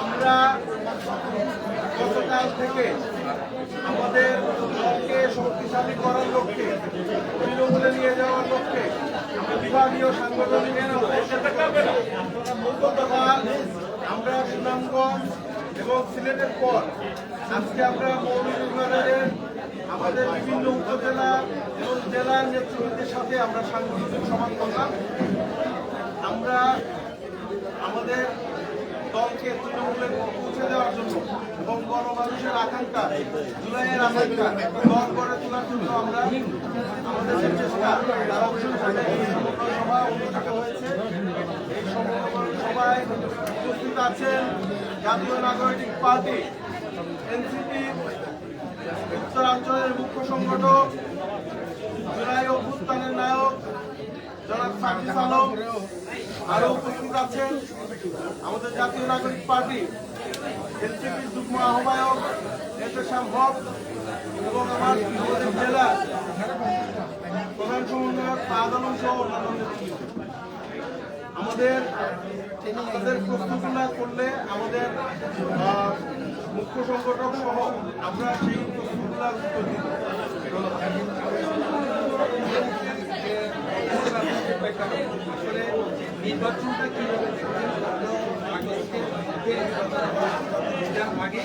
আমরা গতকাল থেকে আমাদের দলকে শক্তিশালী করার লক্ষ্যে, তৃণমূলে নিয়ে যাওয়ার লক্ষ্যে আমরা বিভাগীয় সাংগঠনিক আমরা সুনামগঞ্জ এবং সিলেটের পর আজকে আমরা মৌলভীবাজারের আমাদের বিভিন্ন উপজেলা এবং জেলার নেতৃত্বের সাথে আমরা সাংগঠনিক সভা করলাম আমরা আমাদের দলকে তৃণমূলে পৌঁছে দেওয়ার জন্য এবং গণমানুষের আকাঙ্ক্ষা, জুলাইয়ের আকাঙ্ক্ষা, দল গড়ে তোলার জন্য আমরা আমাদের যে চেষ্টা, তার এই সমগ্র সভা অনুষ্ঠিত হয়েছে। এই সমগ্র সভায় উপস্থিত আছেন জাতীয় নাগরিক পার্টি, এনসিপি উত্তরাঞ্চলের মুখ্য সংগঠক, জুলাই অভ্যুত্থানের নায়ক, জনাব সাকিব আলম আরও উপস্থিত আছেন। আমাদের জাতীয় নাগরিক পার্টি এনসিপির যুগ্ম আহ্বায়ক এহতেশাম হক এবং আমার আমাদের জেলা প্রধান সমন্বয়ক আলম সহ অন্যান্য আমাদের আমাদের প্রস্তুতগুলা করলে আমাদের মুখ্য সংগঠক সহ আমরা সেই নির্বাচনটা কীভাবে আগে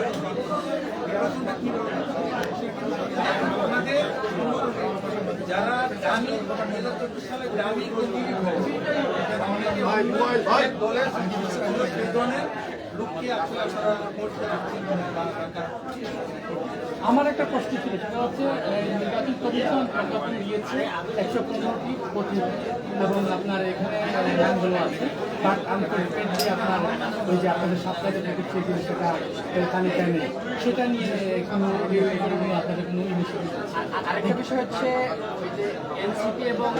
নির্বাচন নির্বাচনটা কীভাবে আপনাদের যারা দামি দু চব্বিশ সালে দামি দলের সেই আমার একটা প্রশ্ন ছিল, সেটা হচ্ছে নির্বাচন কমিশন প্রজ্ঞাপন দিয়েছে একশো পনেরোটি প্রতিনিধি। এবং আপনার এখানে নামগুলো আছে। বাট আপনার ওই যে আপনাদের সাপ্তাহে প্যাকেট সেটা নেই সেটা নিয়ে কোনো আপনাদের কোনো ইনিশিয়েটিভ আরেকটা বিষয় হচ্ছে ওই যে এনসিপি এবং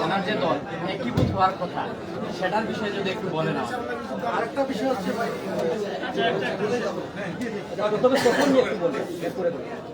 ওনার যে দল একীভূত হওয়ার কথা সেটার বিষয়ে যদি একটু বলেন আমাদের। আরেকটা বিষয় হচ্ছে ভাই তবে তখন একটু বলবেন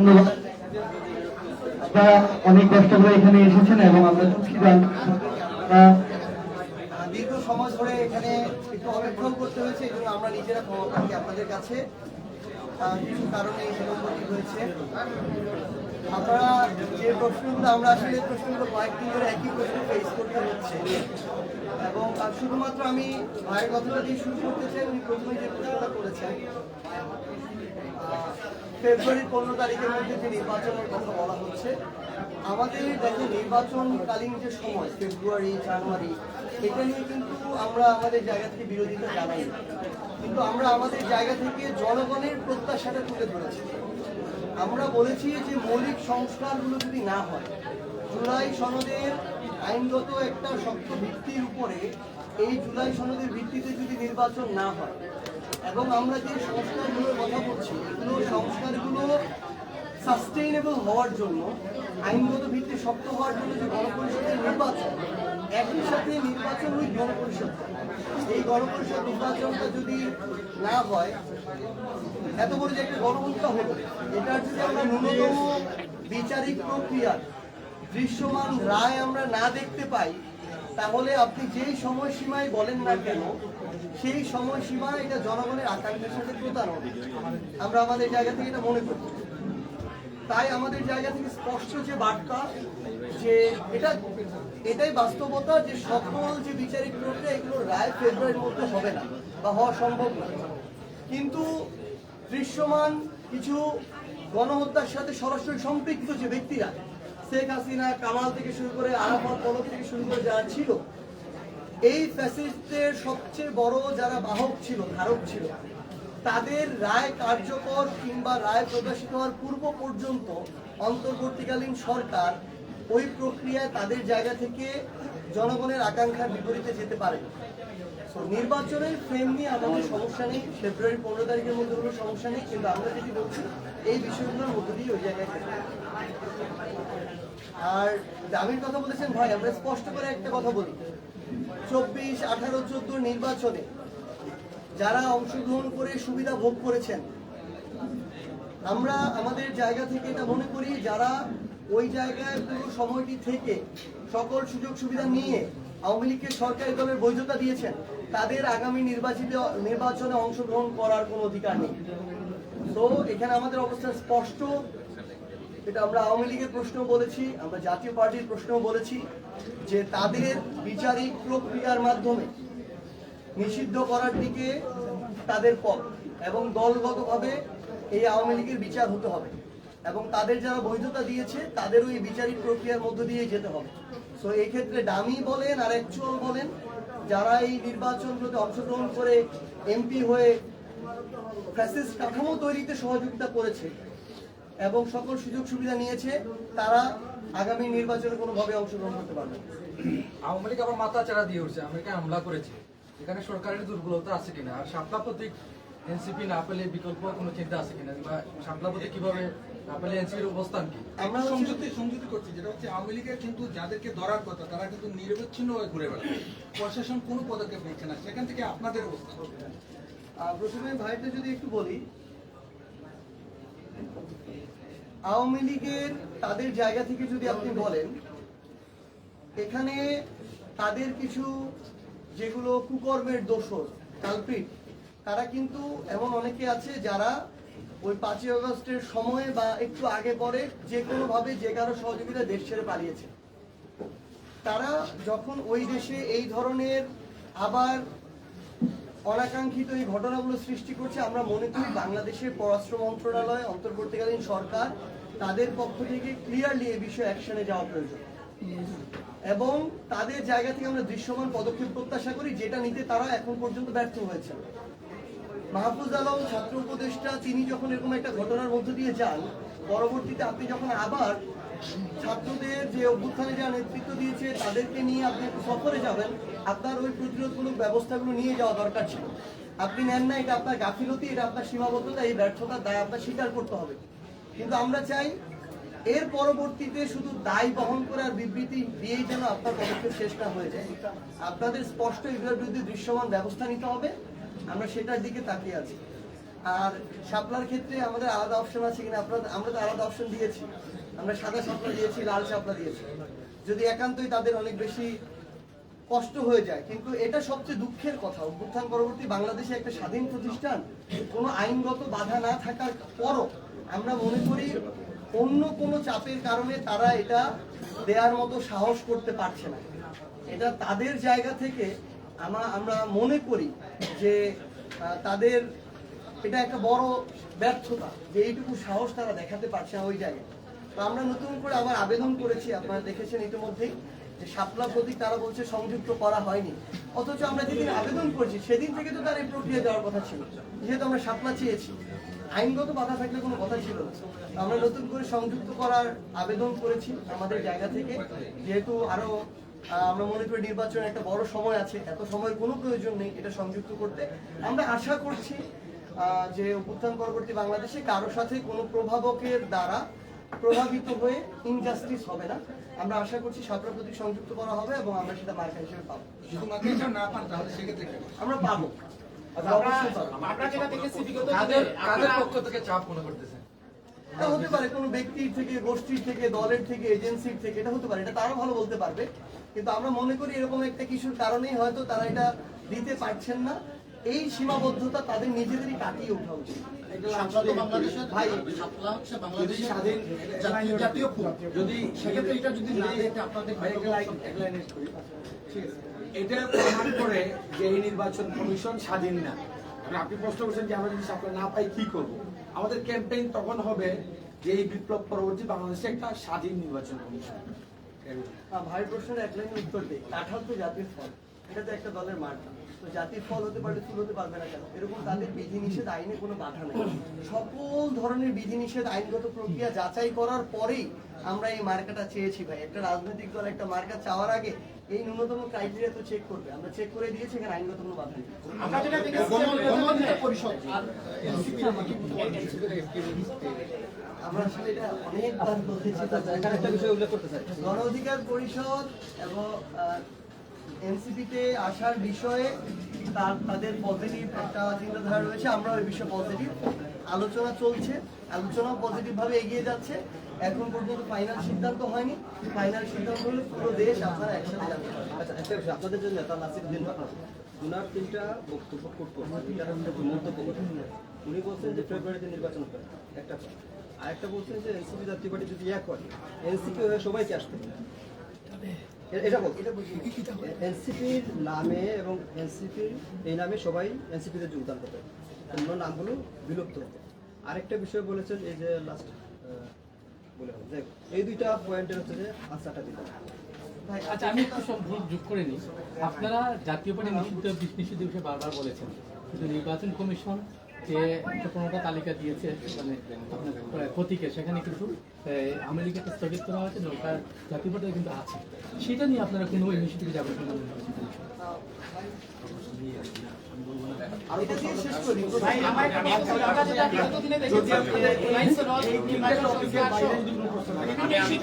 ধন্যবাদ। আপনারা অনেক কষ্ট করে এখানে এসেছেন এবং আমরা দুঃখিত। দীর্ঘ সময় ধরে এখানে একটু অপেক্ষাও করতে হয়েছে, এই জন্য আমরা নিজেরা ক্ষমা আপনাদের কাছে কিছু কারণে এই বিলম্বটি হয়েছে। আপনারা যে প্রশ্নগুলো, আমরা আসলে প্রশ্নগুলো কয়েকদিন ধরে একই প্রশ্ন ফেস করতে হচ্ছে। এবং শুধুমাত্র আমি ভাইয়ের কথাটা দিয়ে শুরু করতে চাই, উনি প্রথমে যে প্রশ্নটা করেছেন ফেব্রুয়ারির পনেরো তারিখের মধ্যে যে নির্বাচনের কথা বলা হচ্ছে, আমাদের দেখেন নির্বাচনকালীন যে সময়, ফেব্রুয়ারি, জানুয়ারি, এটা নিয়ে কিন্তু আমরা আমাদের জায়গা থেকে বিরোধিতা জানাই। কিন্তু আমরা আমাদের জায়গা থেকে জনগণের প্রত্যাশাটা তুলে ধরেছি আমরা বলেছি যে মৌলিক সংস্কারগুলো যদি না হয়, জুলাই সনদের আইনগত একটা শক্ত ভিত্তির উপরে এই জুলাই সনদের ভিত্তিতে যদি নির্বাচন না হয় এবং আমরা যে সংস্কারগুলোর কথা বলছি, এগুলো সংস্কারগুলো সাস্টেইনেবল হওয়ার জন্য, আইনগত ভিত্তি শক্ত হওয়ার জন্য যে গণপরিষদের নির্বাচন, একই সাথে নির্বাচন ওই গণপরিষদ। এই গণপরিষদ নির্বাচনটা যদি না হয়, এত বড় যে একটা গণহত্যা হলো, এটার যদি আমরা ন্যূনতম বিচারিক প্রক্রিয়া দৃশ্যমান রায় আমরা না দেখতে পাই তাহলে আপনি যেই সময়সীমায় বলেন না কেন, সেই সময়সীমা এটা জনগণের আকাঙ্ক্ষার সাথে প্রতারণ আমরা আমাদের জায়গা থেকে এটা মনে করি। তাই আমাদের জায়গা থেকে স্পষ্ট যে বার্তা, যে এটা, এটাই বাস্তবতা যে সকল যে বিচারিক প্রক্রিয়া, এগুলো রায় ফেব্রুয়ারির মধ্যে হবে না বা হওয়া সম্ভব না। কিন্তু দৃশ্যমান কিছু গণহত্যার সাথে সরাসরি সম্পৃক্ত যে ব্যক্তিরা শেখ হাসিনা কামাল থেকে শুরু করে আরাফাত পলক থেকে শুরু করে যারা ছিল, এই ফ্যাসিস্টের সবচেয়ে বড় যারা বাহক ছিল, ধারক ছিল, তাদের রায় কার্যকর কিংবা রায় প্রকাশিত হওয়ার পূর্ব পর্যন্ত অন্তর্বর্তীকালীন সরকার ওই প্রক্রিয়ায় তাদের জায়গা থেকে জনগণের আকাঙ্ক্ষার বিপরীতে যেতে পারে নির্বাচনের ফ্রেম নিয়ে আমাদের সমস্যা নেই ফেব্রুয়ারি পনেরো তারিখের মধ্যে কোনো সমস্যা নেই, কিন্তু আমরা যেটি বলছি, এই বিষয়গুলোর মধ্যে দিয়ে ওই জায়গায়। আর দামির কথা বলেছেন ভাই, আমরা স্পষ্ট করে একটা কথা বলি। চব্বিশ, আঠারো, চোদ্দ নির্বাচনে যারা অংশগ্রহণ করে সুবিধা ভোগ করেছেন, আমরা আমাদের জায়গা থেকে এটা মনে করি, যারা ওই জায়গায় পুরো সময়টি থেকে সকল সুযোগ সুবিধা নিয়ে আওয়ামী লীগকে সরকারি দলের বৈধতা দিয়েছেন, তাদের আগামী নির্বাচিত নির্বাচনে অংশগ্রহণ করার কোনো অধিকার নেই। তো এখানে আমাদের অবস্থান স্পষ্ট। এটা আমরা আওয়ামী লীগের প্রশ্ন বলেছি, আমরা জাতীয় পার্টির প্রশ্নও বলেছি যে তাদের বিচারিক প্রক্রিয়ার মাধ্যমে নিষিদ্ধ করার দিকে তাদের পথ এবং দলগতভাবে এই আওয়ামী লীগের বিচার হতে হবে এবং তাদের যারা বৈধতা দিয়েছে, তাদেরও এই বিচারিক প্রক্রিয়ার মধ্য দিয়ে যেতে হবে। সো এই ক্ষেত্রে ডামি বলেন আর অ্যাকচুয়াল বলেন, যারা এই নির্বাচনগুলোতে অংশগ্রহণ করে এমপি হয়ে ফ্যাসিস্ট কাঠামো তৈরিতে সহযোগিতা করেছে এবং সকল সুযোগ সুবিধা নিয়েছে তারা আগামী নির্বাচনে কোনোভাবে অংশগ্রহণ করতে পারবে না। আওয়ামী লীগ আবার মাথা চারা দিয়ে উঠছে আমেরিকা হামলা করেছে। এখানে সরকারের দুর্বলতা আছে কিনা? আর শাপলা প্রতীক এনসিপি না পেলে বিকল্প কোনো চিন্তা আছে কিনা? বা শাপলা প্রতীক কীভাবে না পেলে এনসিপির অবস্থান কি? আমরা সংযুক্তি সংযুক্তি করছি যেটা হচ্ছে আওয়ামী লীগের কিন্তু যাদেরকে ধরার কথা তারা কিন্তু নিরবিচ্ছিন্ন হয়ে ঘুরে বেড়ায় প্রশাসন কোনো পদক্ষেপ নিচ্ছে না। সেখান থেকে আপনাদের অবস্থা। প্রথমে ভাইটা যদি একটু বলি। আওয়ামী লীগের তাদের জায়গা থেকে যদি আপনি বলেন, এখানে তাদের কিছু যেগুলো কুকর্মের দোষর কালপিট তারা কিন্তু এমন অনেকে আছে যারা ওই পাঁচই আগস্টের সময়ে বা একটু আগে পরে যে কোনোভাবে যে কারও সহযোগিতা দেশ ছেড়ে পালিয়েছে। তারা যখন ওই দেশে এই ধরনের আবার অনাকাঙ্ক্ষিত এই ঘটনাগুলো সৃষ্টি করছে। আমরা মনে করি বাংলাদেশের পররাষ্ট্র মন্ত্রণালয়, অন্তর্বর্তীকালীন সরকার তাদের পক্ষ থেকে ক্লিয়ারলি এই বিষয়ে অ্যাকশনে যাওয়া প্রয়োজন। এবং তাদের জায়গা থেকে আমরা দৃশ্যমান পদক্ষেপ প্রত্যাশা করি, যেটা নিতে তারা এখন পর্যন্ত ব্যর্থ হয়েছে মাহফুজ আলম, ছাত্র উপদেষ্টা, তিনি যখন এরকম একটা ঘটনার মধ্য দিয়ে যান, পরবর্তীতে আপনি যখন আবার ছাত্রদের যে অভ্যুত্থানে যা নেতৃত্ব দিয়েছে, তাদেরকে নিয়ে আপনি একটু সফরে যাবেন। আপনার ওই প্রতিরোধমূলক ব্যবস্থাগুলো নিয়ে যাওয়া দরকার ছিল। আপনি নেন না, এটা আপনার গাফিলতি, এটা আপনার সীমাবদ্ধতা, এই ব্যর্থতার দায় আপনার স্বীকার করতে হবে। কিন্তু আমরা চাই, এর পরবর্তীতে শুধু দায় বহন করার বিবৃতি দিয়েই যেন আপনার পদক্ষেপ শেষ না হয়ে যায়। আপনাদের স্পষ্ট এগুলোর বিরুদ্ধে দৃশ্যমান ব্যবস্থা নিতে হবে। আমরা সেটার দিকে তাকিয়ে আছি। আর শাপলার ক্ষেত্রে আমাদের আলাদা অপশন আছে কিনা, আপনার আমরা তো আলাদা অপশন দিয়েছি। আমরা সাদা শাপলা দিয়েছি, লাল শাপলা দিয়েছি। যদি একান্তই তাদের অনেক বেশি কষ্ট হয়ে যায়, কিন্তু এটা সবচেয়ে দুঃখের কথা। অভ্যুত্থান পরবর্তী বাংলাদেশে একটা স্বাধীন প্রতিষ্ঠান, কোনো আইনগত বাধা না থাকার পরও আমরা মনে করি অন্য কোনো চাপের কারণে তারা এটা দেওয়ার মতো সাহস করতে পারছে না। এটা তাদের জায়গা থেকে আমা আমরা মনে করি যে তাদের এটা একটা বড় ব্যর্থতা যে এইটুকু সাহস তারা দেখাতে পারছে না ওই জায়গায়। তো আমরা নতুন করে আবার আবেদন করেছি, আপনারা দেখেছেন ইতিমধ্যেই যে শাপলা প্রতীক তারা বলছে সংযুক্ত করা হয়নি। অথচ আমরা যেদিন আবেদন করেছি, সেদিন থেকে তো তার এই প্রক্রিয়া যাওয়ার কথা ছিল। যেহেতু আমরা শাপলা চেয়েছি, আইনগত বাধা থাকলে কোনো কথা ছিল না। আমরা নতুন করে সংযুক্ত করার আবেদন করেছি আমাদের জায়গা থেকে। যেহেতু আরও আমরা মনে করি নির্বাচনে একটা বড় সময় আছে, এত সময়ের কোনো প্রয়োজন নেই এটা সংযুক্ত করতে। আমরা আশা করছি যে অভ্যুত্থান পরবর্তী বাংলাদেশে কারও সাথে কোনো প্রভাবকের দ্বারা প্রভাবিত হয়ে ইনজাস্টিস হবে না। আমরা আশা করছি সাপড়া প্রতীক সংযুক্ত করা হবে এবং আমরা সেটা মার্কা হিসেবে পাবো। যদি মাকে এটা না পান তাহলে সেক্ষেত্রে আমরা পাবো। আমরা অবশ্যই পাবো। আমরা যেটা দেখেছি বিগত কাদের দিনে কাদের আপনারা- পক্ষ থেকে চাপ করতেছেন? এটা হতে পারে কোনো ব্যক্তির থেকে গোষ্ঠীর থেকে দলের থেকে এজেন্সির থেকে এটা হতে পারে এটা তারা ভালো বলতে পারবে। কিন্তু আমরা মনে করি এরকম একটা কিছুর কারণেই হয়তো তারা এটা দিতে পারছেন না। এই সীমাবদ্ধতা তাদের নিজেদেরই কাটিয়ে ওঠা উচিত। শাপলা তো বাংলাদেশের ভাই শাপলা হচ্ছে বাংলাদেশের জাতীয় জাতীয় ফুল। যদি সেক্ষেত্রে এটা যদি না দেয় এটা আপনাদের ঠিক আছে। এটা প্রমাণ করে যে এই নির্বাচন কমিশন স্বাধীন না। আপনি প্রশ্ন করছেন যে আমরা যদি সাপ্লাই না পাই কি করব? আমাদের ক্যাম্পেইন তখন হবে যে এই বিপ্লব পরবর্তী বাংলাদেশে একটা স্বাধীন নির্বাচন কমিশন। ভাইয়ের প্রশ্নের এক লাইনের উত্তর দিই। কাঁঠাল তো জাতীয় ফল। এটা তো একটা দলের মার্কা তো জাতির ফল হতে ফুল হতে পারবে না কেন? এরকম তাদের বিধিনিষেধ আইনে কোনো বাধা নেই। সকল ধরনের বিধিনিষেধ আইনগত প্রক্রিয়া যাচাই করার পরেই আমরা এই মার্কাটা চেয়েছি ভাই। একটা রাজনৈতিক দল একটা মার্কা চাওয়ার আগে এই ন্যূনতম ক্রাইটেরিয়া তো চেক করবে। আমরা চেক করে দিয়েছি এখানে আইনগত কোনো বাধা নেই। আমরা আসলে এটা অনেকবার উল্লেখ করতে চাই। গণ অধিকার পরিষদ এবং এনসিপিতে আসার বিষয়ে তার, তাদের পজিটিভ একটা চিন্তাধারা রয়েছে, আমরা ওই বিষয়ে পজিটিভ আলোচনা চলছে, আলোচনাও পজিটিভভাবে এগিয়ে যাচ্ছে। এখন পর্যন্ত ফাইনাল সিদ্ধান্ত হয়নি। ফাইনাল সিদ্ধান্ত হলে পুরো দেশ আপনারা একসাথে আচ্ছা আপনাদের জন্য, তার নাসির দিন ওনার তিনটা বক্তব্য করছেন মন্তব্য উনি বলছেন যে ফেব্রুয়ারিতে নির্বাচন করে একটা। আরেকটা বলছেন যে এনসিপি জাতীয় পার্টি যদি এক করে এনসিপি হয়ে সবাইকে আসতে এনসিপির নামে এবং এনসিপির এই নামে সবাই এনসিপিতে যোগদান করবে অন্য নামগুলো বিলুপ্ত হবে আরেকটা বিষয় বলেছেন এই যে লাস্ট বলে। যাই এই দুইটা পয়েন্টের হচ্ছে যে আনসারটা দিতে আচ্ছা আমি একটু সম্ভব যোগ করে নিই আপনারা জাতীয় পার্টি নিষিদ্ধ নিষিদ্ধ বিষয়ে বারবার বলেছেন কিন্তু নির্বাচন কমিশন যে একটা পনেরোটা তালিকা দিয়েছে মানে আপনার প্রতীকে সেখানে কিন্তু আমেরিকাকে স্থগিত করা হয়েছে নৌকার জাতীয় পার্টি কিন্তু আছে। সেটা নিয়ে আপনারা কোনো ইনিশিয়েটিভে যাবেন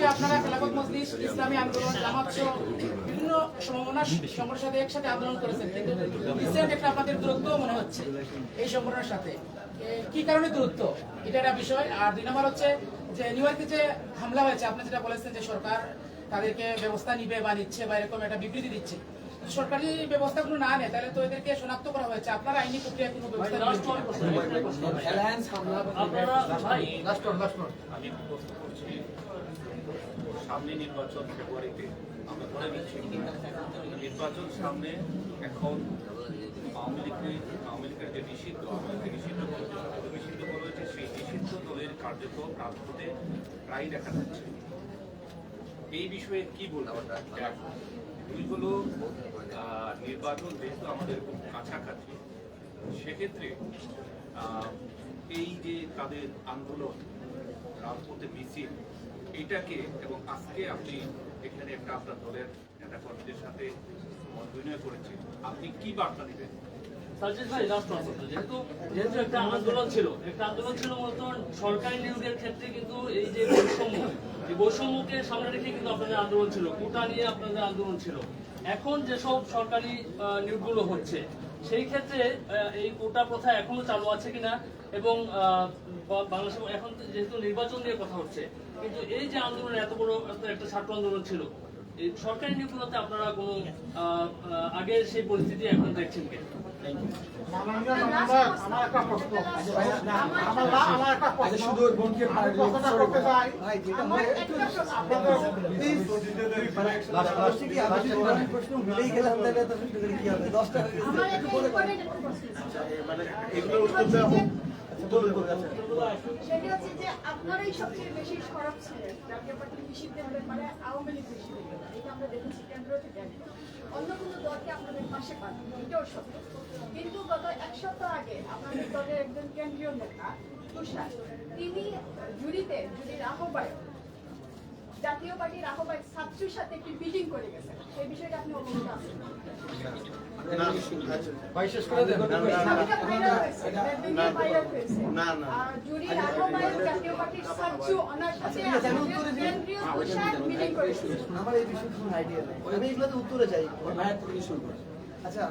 আপনারা খেলাফত মজলিস ইসলামী আন্দোলন জামাত সহ সংগঠনের সাথে একসাথে আন্দোলন করেছেন কিন্তু রিসেন্ট একটা আপনাদের দূরত্ব মনে হচ্ছে এই সংগঠনের সাথে। কি কারণে দূরত্ব? এটা একটা বিষয়। আর দুই নম্বর হচ্ছে যে নিউ ইয়র্কে যে হামলা হয়েছে আপনি যেটা বলেছেন যে সরকার তাদেরকে ব্যবস্থা নিবে বা নিচ্ছে বা এরকম একটা বিবৃতি দিচ্ছে সরকারি ব্যবস্থাগুলো না নেয় তাহলে তো এদেরকে শনাক্ত করা হয়েছে। আপনার আইনি প্রক্রিয়া কোনো ব্যবস্থা নিয়েছেন? অ্যালায়েন্স হামলা লাস্ট ওয়ান লাস্ট ওয়ান আমি প্রশ্ন করছি সামনে নির্বাচন ফেব্রুয়ারিতে আমরা ধরে নিচ্ছি। নির্বাচন সামনে এখন আওয়ামী লীগের আওয়ামী লীগের যে নিষিদ্ধ, আওয়ামী লীগকে নিষিদ্ধ নিষিদ্ধ করা হয়েছে, সেই নিষিদ্ধ দলের কার্যক্রম রাজপথে প্রায় দেখা যাচ্ছে। এই বিষয়ে কি বলব? দুই হলো নির্বাচন যেহেতু আমাদের খুব কাছাকাছি, সেক্ষেত্রে এই যে তাদের আন্দোলন রাজপথে মিছিল এটাকে এবং আজকে আপনি এখানে একটা আপনার দলের নেতা কর্মীদের সাথে বিনিময় করেছেন। আপনি কি বার্তা দিবেন? আন্দোলন ছিল, একটা আন্দোলন সরকারি ক্ষেত্রে কিন্তু এই যে বৈষম্য বৈষম্যকে সামনে রেখে কিন্তু আপনাদের আন্দোলন ছিল। কোটা নিয়ে আপনাদের আন্দোলন ছিল। এখন যেসব সরকারি নিয়োগগুলো হচ্ছে সেই ক্ষেত্রে এই কোটা প্রথা এখনও চালু আছে কিনা এবং বাংলাদেশে এখন যেহেতু নির্বাচন নিয়ে কথা হচ্ছে, কিন্তু এই যে আন্দোলন, এত বড় একটা- ছাত্র আন্দোলন ছিল সরকারি নিয়োগগুলোতে আপনারা কোনো আগের সেই পরিস্থিতি এখন দেখছেন কিনা? দশটা। মানে এগুলোর উত্তর আচ্ছা। সেটা হচ্ছে যে আপনারাই সবচেয়ে বেশি সরব ছিলেন জাতীয় দেখেছি, কেন্দ্র থেকে অন্য কোনো দলকে আপনাদের পাশে পান এটাও সত্য। কিন্তু গত এক সপ্তাহ আগে আপনাদের দলের একজন কেন্দ্রীয় নেতা, তুষার, তিনি জুরিতে, জুরির আহ্বায়ক, জাতীয় পার্টির আহ্বায়ক ছাত্রীর সাথে একটি মিটিং করে গেছেন। সেই বিষয়টা আপনি অবগত আছেন? উত্তরে যাই আচ্ছা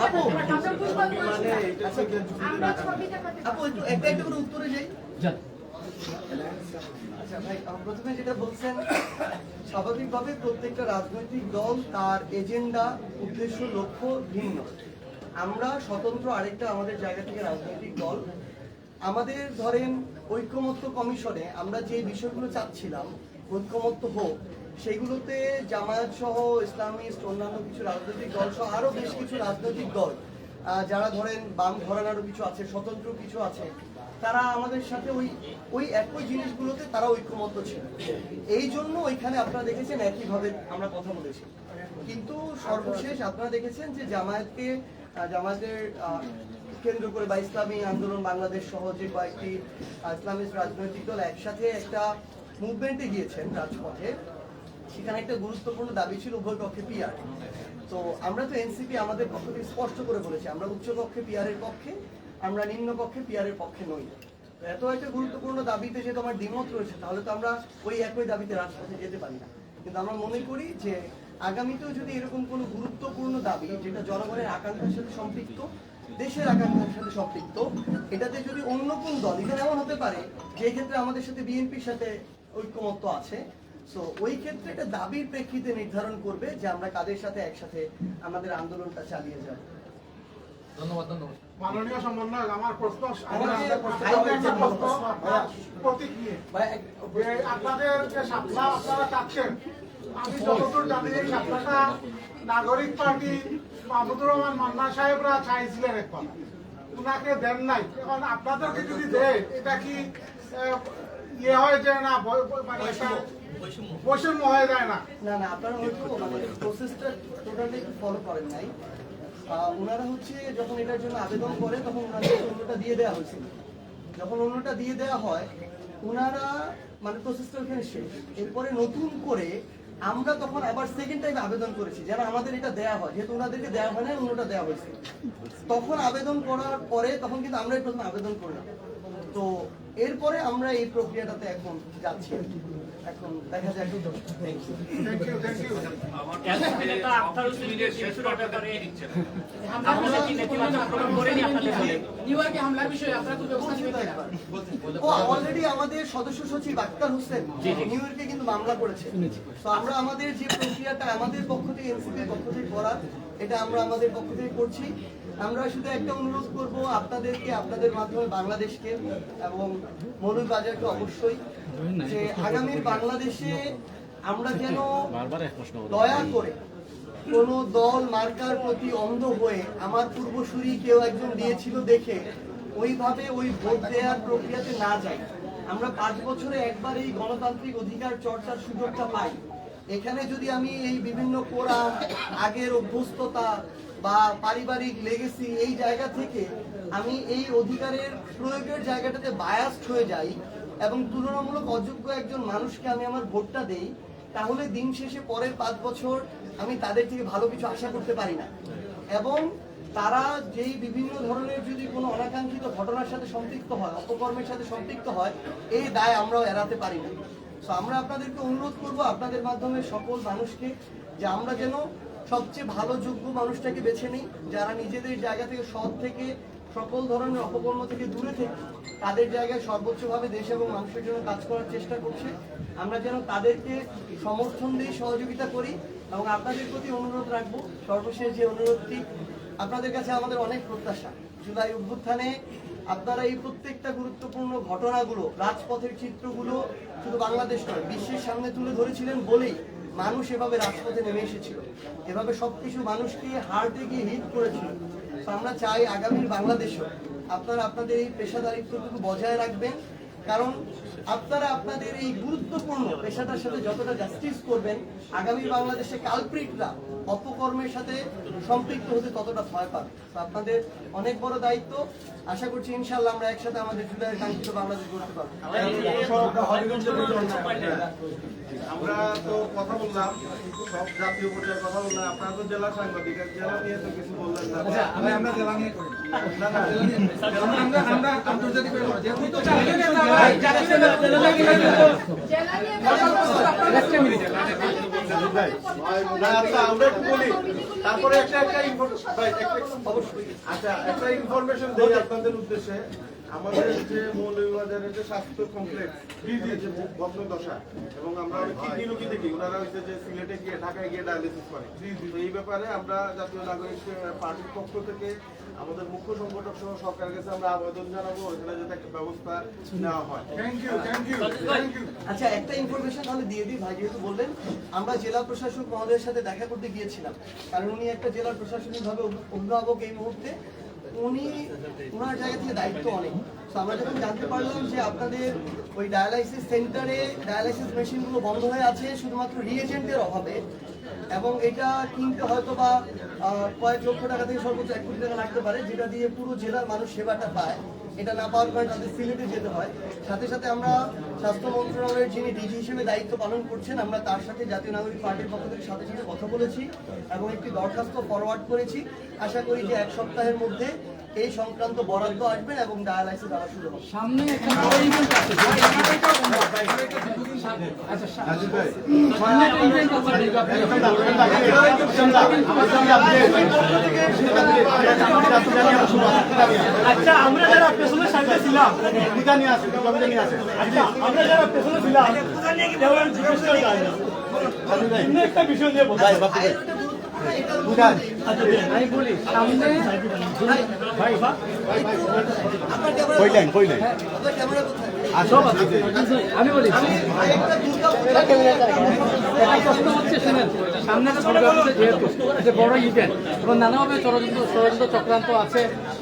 আপু মানে একটু একটা একটা করে উত্তরে যাই আচ্ছা ভাই প্রথমে যেটা বলছেন, স্বাভাবিকভাবে প্রত্যেকটা রাজনৈতিক দল তার এজেন্ডা, উদ্দেশ্য, লক্ষ্য ভিন্ন। আমরা স্বতন্ত্র আরেকটা আমাদের জায়গা থেকে রাজনৈতিক দল। আমাদের ধরেন ঐক্যমত্য কমিশনে আমরা যে বিষয়গুলো চাচ্ছিলাম, ঐক্যমত্য হোক, সেগুলোতে জামায়াত সহ ইসলামিস্ট, অন্যান্য কিছু রাজনৈতিক দল সহ আরও বেশ কিছু রাজনৈতিক দল যারা ধরেন বাম ঘরানারও কিছু আছে, স্বতন্ত্র কিছু আছে তারা আমাদের সাথে ওই ওই একই জিনিসগুলোতে তারা ঐক্যমত্য ছিল। এই জন্য ওইখানে আপনারা দেখেছেন একইভাবে আমরা কথা বলেছি। কিন্তু সর্বশেষ আপনারা দেখেছেন যে জামায়াতকে জামায়াতের কেন্দ্র করে বা ইসলামী আন্দোলন বাংলাদেশ সহ যে কয়েকটি ইসলামিক রাজনৈতিক দল একসাথে একটা মুভমেন্টে গিয়েছেন রাজপথে, সেখানে একটা গুরুত্বপূর্ণ দাবি ছিল উভয় পক্ষে পিআর তো আমরা তো এনসিপি আমাদের পক্ষ থেকে স্পষ্ট করে বলেছি, আমরা উচ্চ কক্ষে পিআর এর পক্ষে আমরা নিম্ন কক্ষে পিআর এর পক্ষে নই। এত একটা গুরুত্বপূর্ণ দাবিতে যেহেতু আমার দ্বিমত রয়েছে, তাহলে তো আমরা ওই একই দাবিতে রাজপথে যেতে পারি না। কিন্তু আমরা মনে করি যে আগামীতেও যদি এরকম কোনো গুরুত্বপূর্ণ দাবি, যেটা জনগণের আকাঙ্ক্ষার সাথে সম্পৃক্ত, দেশের আকাঙ্ক্ষার সাথে সম্পৃক্ত, এটাতে যদি অন্য কোন দল এখানে এমন হতে পারে যে ক্ষেত্রে আমাদের সাথে বিএনপির সাথে ঐক্যমত্য আছে সো ওই ক্ষেত্রে এটা দাবির প্রেক্ষিতে নির্ধারণ করবে যে আমরা কাদের সাথে একসাথে আমাদের আন্দোলনটা চালিয়ে যাব। ধন্যবাদ ধন্যবাদ। মাননীয় সমন্বয়ক আমার প্রশ্ন যে প্রতীক নিয়ে। আপনাদের যে সাপলা আপনারা চাচ্ছেন আমি যতদূর জানি এই সাপলাটা নাগরিক পার্টি মাহমুদুর রহমান মান্না সাহেবরা চাইছিলেন একবার। উনাকে দেন নাই। এখন আপনাদেরকে যদি দেয় এটা কি ইয়ে হয়ে যায় না মানে বৈষম্য হয়ে যায় না? না না আপনারা প্রসেসটা টোটালি ফলো করেন নাই। ওনারা হচ্ছে যখন এটার জন্য আবেদন করে, তখন ওনাদের অন্যটা দিয়ে দেওয়া হয়েছিল। যখন অন্যটা দিয়ে দেওয়া হয়, ওনারা মানে প্রসেসটা ওখানে শেষ। এরপরে নতুন করে আমরা তখন আবার সেকেন্ড টাইম আবেদন করেছি, যেন আমাদের এটা দেওয়া হয়। যেহেতু ওনাদেরকে দেওয়া হয় না অন্যটা দেওয়া হয়েছে। তখন আবেদন করার পরে, তখন কিন্তু আমরাই প্রথম আবেদন করলাম। তো এরপরে আমরা এই প্রক্রিয়াটাতে এখন যাচ্ছি। এখন দেখা যাক Thank you. Thank you thank you আমার এটা আঠারো মিনিটের শেষ করাটা আমরা কি নেতিবাচক প্রভাব পড়েনি আপনাদের নিউ ইয়র্কে হামলার বিষয়ে আপনারা তো ব্যবস্থা নেবেন ও অলরেডি আমাদের সদস্য সচিব আক্তার হোসেন নিউ ইয়র্কে কিন্তু মামলা করেছে। তো আমরা আমাদের যে প্রক্রিয়াটা আমাদের পক্ষ থেকে এনসিপির পক্ষ থেকে করার এটা আমরা আমাদের পক্ষ থেকে করছি। আমরা শুধু একটা অনুরোধ করব আপনাদেরকে আপনাদের মাধ্যমে বাংলাদেশকে এবং মৌলভীবাজারকে অবশ্যই যে আগামীর বাংলাদেশে আমরা যেন দয়া করে কোন দল মার্কার প্রতি অন্ধ হয়ে আমার পূর্বসূরি কেউ একজন দিয়েছিল দেখে ওইভাবে ওই ভোট দেওয়ার প্রক্রিয়াতে না যাই আমরা পাঁচ বছরে একবার এই গণতান্ত্রিক অধিকার চর্চার সুযোগটা পাই। এখানে যদি আমি এই বিভিন্ন কোরআন আগের অভ্যস্ততা বা পারিবারিক লেগেসি এই জায়গা থেকে আমি এই অধিকারের প্রয়োগের জায়গাটাতে বায়াস্ট হয়ে যাই এবং তুলনামূলক অযোগ্য একজন মানুষকে আমি আমার ভোটটা দেই, তাহলে দিন শেষে পরের পাঁচ বছর আমি তাদের থেকে ভালো কিছু আশা করতে পারি না। এবং তারা যেই বিভিন্ন ধরনের যদি কোনো অনাকাঙ্ক্ষিত ঘটনার সাথে সম্পৃক্ত হয়, অপকর্মের সাথে সম্পৃক্ত হয়, এই দায় আমরাও এড়াতে পারি না। তো আমরা আপনাদেরকে অনুরোধ করব আপনাদের মাধ্যমে সকল মানুষকে যে আমরা যেন সবচেয়ে ভালো, যোগ্য মানুষটাকে বেছে নিই, যারা নিজেদের জায়গা থেকে সৎ থেকে সকল ধরনের অপকর্ম থেকে দূরে থেকে তাদের জায়গায় সর্বোচ্চভাবে দেশ এবং মানুষের জন্য কাজ করার চেষ্টা করছে। আমরা যেন তাদেরকে সমর্থন দিয়ে সহযোগিতা করি এবং আপনাদের প্রতি অনুরোধ রাখব। সর্বশেষ যে অনুরোধটি, আপনাদের কাছে আমাদের অনেক প্রত্যাশা। জুলাই অভ্যুত্থানে আপনারা এই প্রত্যেকটা গুরুত্বপূর্ণ ঘটনাগুলো, রাজপথের চিত্রগুলো শুধু বাংলাদেশ নয়, বিশ্বের সামনে তুলে ধরেছিলেন বলেই মানুষ এভাবে রাজপথে নেমে এসেছিল। এভাবে সবকিছু মানুষকে হার্টে গিয়ে হিট করেছিল। আমরা চাই আগামীর বাংলাদেশও আপনারা আপনাদের এই পেশাদারিত্বটুকু বজায় রাখবেন কারণ আপনারা আপনাদের এই গুরুত্বপূর্ণ পেশাটার সাথে যতটা জাস্টিস করবেন আগামী বাংলাদেশে কালপ্রিটরা অপকর্মের সাথে সম্পৃক্ত হতে ততটা ভয় পাবে তো আপনাদের অনেক বড় দায়িত্ব আশা করছি ইনশাল্লাহ আমরা একসাথে আমাদের জুলাইয়ের কাঙ্ক্ষিত বাংলাদেশ গড়তে পারব আমরা তো কথা বললাম সব জাতীয় পর্যায়ে কথা বললাম আপনারা তো জেলা সাংবাদিক জেলা নিয়ে তো কিছু বললেন না আমরা জেলা নিয়ে করি না, আমরা আন্তর্জাতিক তারপরে একটা একটা ইনফরমেশন আচ্ছা একটা ইনফরমেশন দেই আপনাদের উদ্দেশ্যে। আমাদের যে মৌলভীবাজারের যে স্বাস্থ্য কমপ্লেক্স যে ভগ্ন দশা এবং আমরা কিডনি রোগী দেখি? ওনারা হচ্ছে যে সিলেটে গিয়ে ঢাকায় গিয়ে ডায়ালিসিস করে। তো এই ব্যাপারে আমরা জাতীয় নাগরিক পার্টির পক্ষ থেকে আমাদের মুখ্য সংগঠক সহ সরকারের কাছে আমরা আবেদন জানাব। এখানে যাতে একটা ব্যবস্থা নেওয়া হয়। Thank you thank you thank you আচ্ছা একটা ইনফরমেশন তাহলে দিয়ে দিই। ভাই যেহেতু বললেন আমরা জেলা প্রশাসক মহোদয়ের সাথে দেখা করতে গিয়েছিলাম। কারণ উনি একটা জেলার প্রশাসনিক ভাবে অভিভাবক এই মুহূর্তে। উনি ওনার জায়গা থেকে দায়িত্ব অনেক। তো আমরা যখন জানতে পারলাম যে আপনাদের ওই ডায়ালাইসিস সেন্টারে ডায়ালাইসিস মেশিনগুলো বন্ধ হয়ে আছে, শুধুমাত্র রিএজেন্টের অভাবে, এবং এটা কিনতে হয়তো বা কয়েক লক্ষ টাকা থেকে সর্বোচ্চ এক কোটি টাকা লাগতে পারে, যেটা দিয়ে পুরো জেলার মানুষ সেবাটা পায়। এটা না পাওয়ার কারণে তাদের সিলেটে যেতে হয়। সাথে সাথে আমরা স্বাস্থ্য মন্ত্রণালয়ের যিনি ডিজি হিসেবে দায়িত্ব পালন করছেন আমরা তার সাথে জাতীয় নাগরিক পার্টির পক্ষ থেকে সাথে সাথে কথা বলেছি এবং একটি দরখাস্ত ফরওয়ার্ড করেছি। আশা করি যে এক সপ্তাহের মধ্যে এই সংক্রান্ত বরাদ্দ আসবেন এবং ডায়ালাইসিস দেওয়া শুরু হবে। সামনে একটা বড় ইভেন্ট আছে আচ্ছা সামনে একটা ইভেন্ট আছে। আচ্ছা আমরা যারা ছিলাম পূজা নিয়ে আসে পূজা নিয়ে আসে আচ্ছা আমরা যারা পেছনে ছিলাম জিজ্ঞেস করে যায় না অন্য একটা বিষয় নিয়ে বলতে আচ্ছা দেন। আমি বলি সামনে ভাই বা কইলেন কইলেন ইভেন্ট এবং নানাভাবে ষড়যন্ত্র ষড়যন্ত্র চক্রান্ত আছে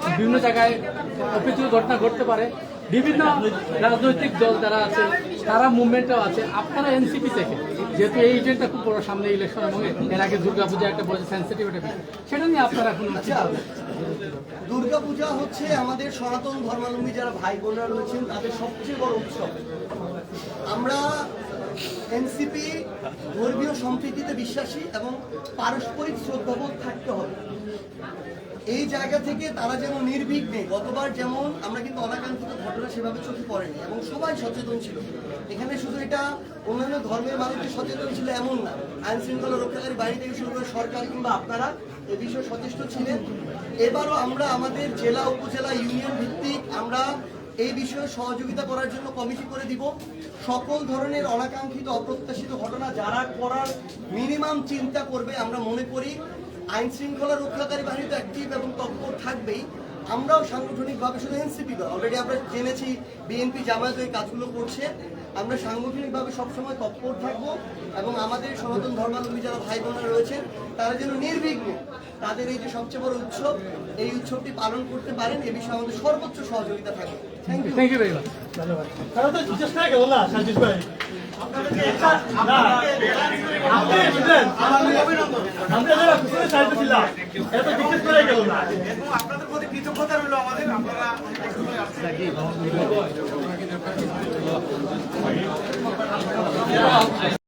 বিভিন্ন জায়গায় অপ্রীতিকর ঘটনা ঘটতে পারে বিভিন্ন রাজনৈতিক দল যারা আছে তারা মুভমেন্টও আছে আপনারা এনসিপি থেকে যেহেতু এই ইভেন্টটা খুব বড় সামনে ইলেকশন এবং এর আগে দুর্গা পূজা একটা বড় সেন্সিটিভ একটা সেটা নিয়ে আপনারা এখন কি ভাবছেন? দুর্গা পূজা হচ্ছে আমাদের সনাতন ধর্মাবলম্বী যারা ভাই বোনরা রয়েছেন, তাদের সবচেয়ে বড় উৎসব। আমরা এনসিপি ধর্মীয় সম্প্রীতিতে বিশ্বাসী এবং পারস্পরিক শ্রদ্ধাবোধ থাকতে হবে। এই জায়গা থেকে তারা যেন নির্বিঘ্নে, গতবার যেমন আমরা কিন্তু অনাকাঙ্ক্ষিত ঘটনা সেভাবে চোখে পড়েনি এবং সবাই সচেতন ছিল। এখানে শুধু এটা অন্যান্য ধর্মের মানুষকে সচেতন ছিল এমন না। আইন শৃঙ্খলা রক্ষাকারী বাহিনী থেকে শুরু করে সরকার কিংবা আপনারা এ বিষয়ে সচেষ্ট ছিলেন। এবারও আমরা আমাদের জেলা, উপজেলা, ইউনিয়ন ভিত্তিক আমরা এই বিষয়ে সহযোগিতা করার জন্য কমিটি করে দিব। সকল ধরনের অনাকাঙ্ক্ষিত, অপ্রত্যাশিত ঘটনা যারা করার মিনিমাম চিন্তা করবে আমরা মনে করি। আইন শৃঙ্খলা রক্ষাকারী বাহিনী তো অ্যাক্টিভ এবং তৎপর থাকবেই। আমরাও সাংগঠনিকভাবে শুধু এনসিপি নয় অলরেডি আমরা জেনেছি, বিএনপি জামায়াত এই কাজগুলো করছে। আমরা সাংগঠনিকভাবে সবসময় তৎপর থাকব এবং আমাদের সনাতন ধর্মাবলম্বী যারা ভাই বোনেরা রয়েছেন তারা যেন নির্বিঘ্নে তাদের এই যে সবচেয়ে বড় উৎসব এই উৎসবটি পালন করতে পারেন এ বিষয়ে আমাদের সর্বোচ্চ সহযোগিতা থাকবে। Thank you thank you very much ভাই? আপনাদের প্রতি কৃতজ্ঞতা রইল আমাদের আপনারা はいいろ?